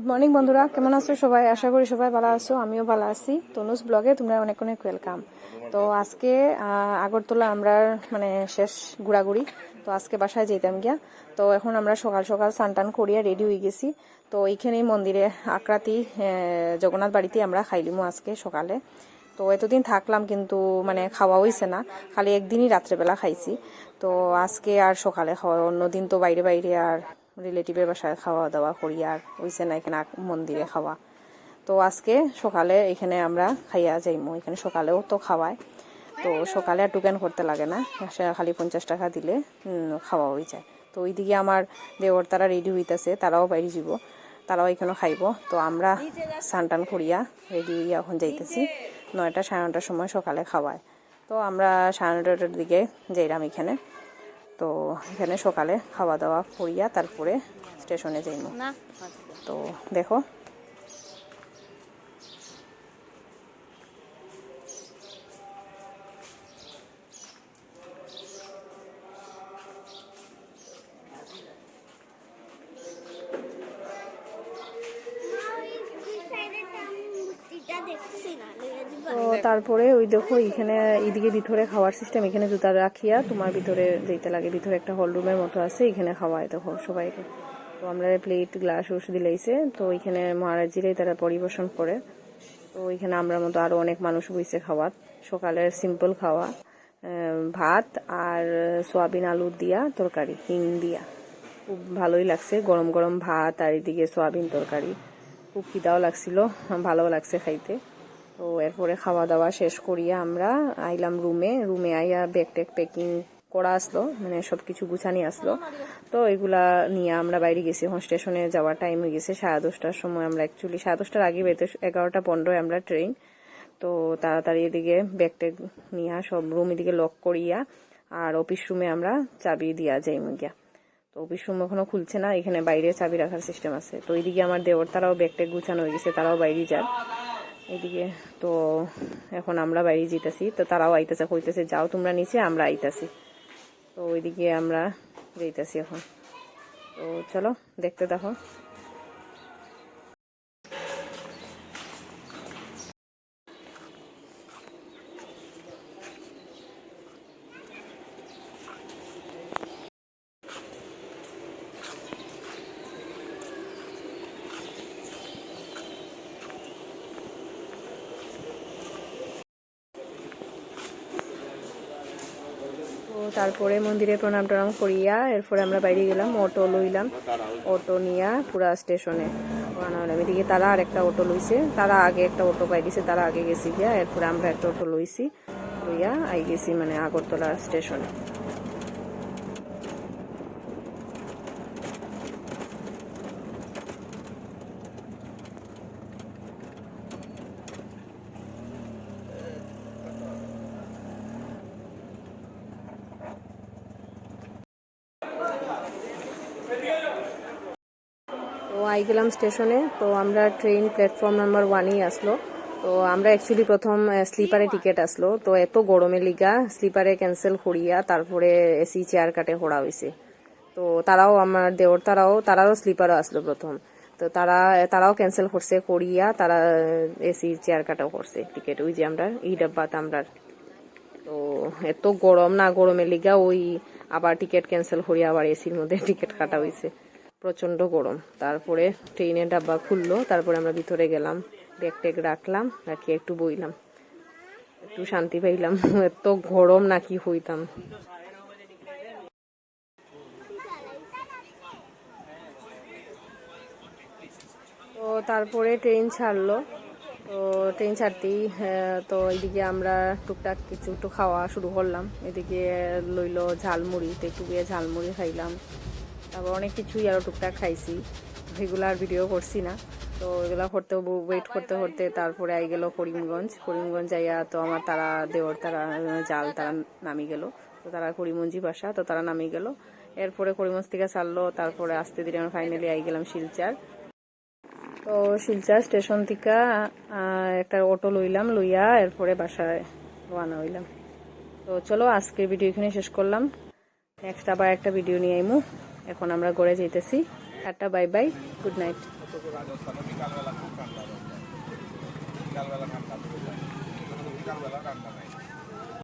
Good morning বন্ধুরা। কেমন আছো সবাই? আশা করি সবাই ভালো আছো, আমিও ভালো আছি। তনুজ ব্লগে তোমরা অনেক অনেক ওয়েলকাম তো আজকে আগরতলা আমরা মানে শেষ ঘোরাঘুরি। তো আজকে বাসায় যেতাম গিয়া। তো এখন আমরা সকাল সকাল স্নান করিয়া রেডি হয়ে গেছি। তো এইখানেই মন্দিরে আকরাতি জগন্নাথ বাড়িতে আমরা খাইলিমু আজকে সকালে। তো এতদিন থাকলাম কিন্তু মানে খাওয়া হয়েছে না। খালি একদিনই রাত্রেবেলা খাইছি। তো আজকে আর সকালে খাওয়া, অন্যদিন তো বাইরে বাইরে আর রিলেটিভের বাসায় খাওয়া দাওয়া করি আর হয়েছে না এখানে মন্দিরে খাওয়া। তো আজকে সকালে এখানে আমরা খাইয়া যাইমু। এখানে সকালেও তো খাওয়ায়। তো সকালে আর টুকেন করতে লাগে না। খালি পঞ্চাশ টাকা দিলে খাওয়া হয়ে যায়। তো ওইদিকে আমার দেওর তারা রেডি হইতেছে, তারাও বাইরে যাব তারাও এখানে খাইব। তো আমরা সানটান করিয়া রেডি হইয়া এখন যাইতেছি। নয়টা, সাড়ে নটার সময় সকালে খাওয়ায়। তো আমরা সাড়ে নটার দিকে যাইলাম এখানে। তো এখানে সকালে খাওয়া দাওয়া করিয়া তারপরে স্টেশনে যাইব তো দেখো তারপরে ওই দেখো, এখানে এইদিকে ভিতরে খাওয়ার সিস্টেম এখানে জুতা রাখিয়া তোমার ভিতরে যেতে লাগে, ভিতরে একটা হল রুমের মতো আছে, এখানে খাওয়ায় দেখো সবাইকে। তো আমরা প্লেট গ্লাস ওষ দিলাইছে তো এখানে মহারাজিরাই তারা পরিবেশন করে। তো এখানে আমরা মতো আরও অনেক মানুষ বইছে খাওয়ার। সকালের সিম্পল খাওয়া ভাত আর সোয়াবিন আলু দিয়া তরকারি, হিং দিয়া। খুব ভালোই লাগছে, গরম গরম ভাত আর এদিকে সোয়াবিন তরকারি। খুব খিদাও লাগছিল ভালো লাগছে খাইতে। তো এরপরে খাওয়া দাওয়া শেষ করিয়া আমরা আইলাম রুমে। রুমে আইয়া ব্যাগ ট্যাগ প্যাকিং করা আসলো মানে সবকিছু গুছানি আসলো। তো এগুলা নিয়ে আমরা বাইরে গেছি এখন স্টেশনে যাওয়ার টাইম হয়ে গেছে সাড়ে দশটার সময়। আমরা অ্যাকচুয়ালি সাড়ে দশটার আগে বেরোতে এগারোটা পনেরোয় আমরা ট্রেন তো তাড়াতাড়ি এদিকে ব্যাগ ট্যাগ নিয়ে সব রুম এদিকে লক করিয়া আর অফিস রুমে আমরা চাবি দিয়া যাই গিয়া। তো অফিস রুম এখনও খুলছে না, এখানে বাইরে চাবি রাখার সিস্টেম আছে। তো এদিকে আমার দেওর তারাও ব্যাগ ট্যাগ গুছানো হয়ে গেছে, তারাও বাইরে যায় এদিকে তো এখন আমরা বাইরে যেতেছি, তো তারাও আইতেছে, কইতেছে, যাও তোমরা নিচে, আমরা আইতাছি। তো ওইদিকে আমরা যেতেছি এখন। তো চলো, দেখতে দেখো তারপরে মন্দিরে প্রণাম টনাম করিয়া এরপরে আমরা বাইরে গেলাম, অটো লইলাম। অটো নিয়া পুরা স্টেশনে। এদিকে তারা আর একটা অটো লইছে। তারা আগে একটা অটো পাই দিছে, তারা আগে গেছি গিয়া, এরপরে আমরা একটা অটো লইছি, লইয়া আই গেছি মানে আগরতলা স্টেশনে। আই গেলাম স্টেশনে, তো আমরা ট্রেন প্ল্যাটফর্ম নাম্বার ওয়ানই আসলো। তো আমরা অ্যাকচুয়ালি প্রথম স্লিপারে টিকিট আসলো। তো এত গরমে লিগা স্লিপারে ক্যান্সেল করিয়া তারপরে এসি চেয়ার কাটে করা হয়েছে তো তারাও আমার দেওর তারাও তারাও স্লিপারও আসলো প্রথম। তো তারা, তারাও ক্যান্সেল করছে, করিয়া তারা এসি চেয়ার কাটাও করছে টিকিট ওই যে আমরা, এই ডাব্বাতে আমরা তো এত গরম, না গরমের লিগা, ওই আবার টিকিট ক্যান্সেল করিয়া আবার এসির মধ্যে টিকিট কাটা হয়েছে প্রচণ্ড গরম। তারপরে ট্রেনের ডাব্বা খুললো, তারপরে আমরা ভিতরে গেলাম, ব্যাগ ট্যাগ রাখলাম রাখি একটু বইলাম। একটু শান্তি পাইলাম। এত গরম নাকি হইতাম। তো তারপরে ট্রেন ছাড়লো। তো ট্রেন ছাড়তেই তো এইদিকে আমরা টুকটাক কিছু একটু খাওয়া শুরু করলাম। এদিকে লইলো ঝালমুড়ি তো একটু গিয়ে ঝালমুড়ি খাইলাম। তারপর অনেক কিছুই আরও টুকটাক খাইছি। সেগুলো আর ভিডিও করছি না। তো এগুলো করতে ওয়েট করতে করতে তারপরে আই গেল করিমগঞ্জ। করিমগঞ্জ যাইয়া তো আমার তারা দেওয়ার তারা জাল, তারা নামি গেল। তো তারা করিমঞ্জি বাসা, তো তারা নামি গেল। এরপরে করিমঞ্জ থেকে ছাড়লো, তারপরে আসতে দিলে আমরা ফাইনালি আই গেলাম শিলচার। তো শিলচর স্টেশন থেকে একটা অটো লইলাম, লইয়া এরপরে বাসায় রওনা হইলাম। তো চলো আজকের ভিডিও এখানে শেষ করলাম। নেক্সট আবার একটা ভিডিও নিয়ে আইমু। এখন আমরা গড়ে যেতেছি tata bye bye good night বিকালবেলা বিকালবেলা ঠান্ডা নাই